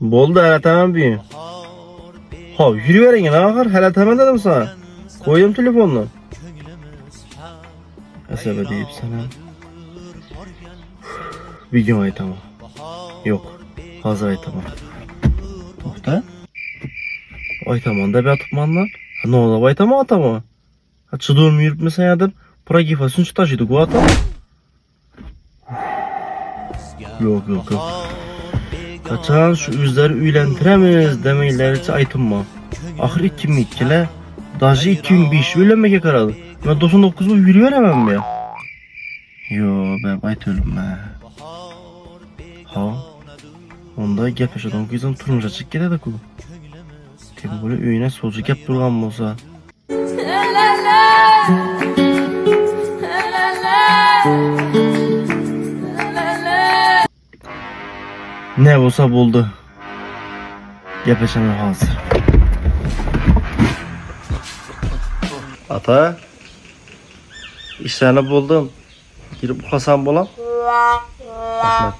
Bo'ldi, hele tamam büyüğüm. Ha, yürüveren ya ağır, hele tamam dedim sana. Koyayım telefonunu. Hesaba deyip sana. Bir gün aytamam. Yok, hazır aytamam. Toxta. Aytamam da bir atıpmanlar. Ha, ne oldu, aytamam atama. Ha, çıdığım yürüp mü sen yadır? Pura gifa sünçü taşıydı, bu atam. Yok, yok, yok. Kaçan şu üzleri üylentiremiz demeyleriçe aytınma. Ahir 2002'le Dajı 2005 üylenmeye karadı. Ben 99 bu yürüyemem mi ya? Yo ben ayt ölüm be. Ha? Onda gep yaşadan kızın turmuşa çık gidedik o. Kim böyle üyüne solcu gep durgan bolsa. Ne olsa buldu. Gepeşeme hazır. Ata. İşlerini buldum. Girip Hasan bulam. Ahmet.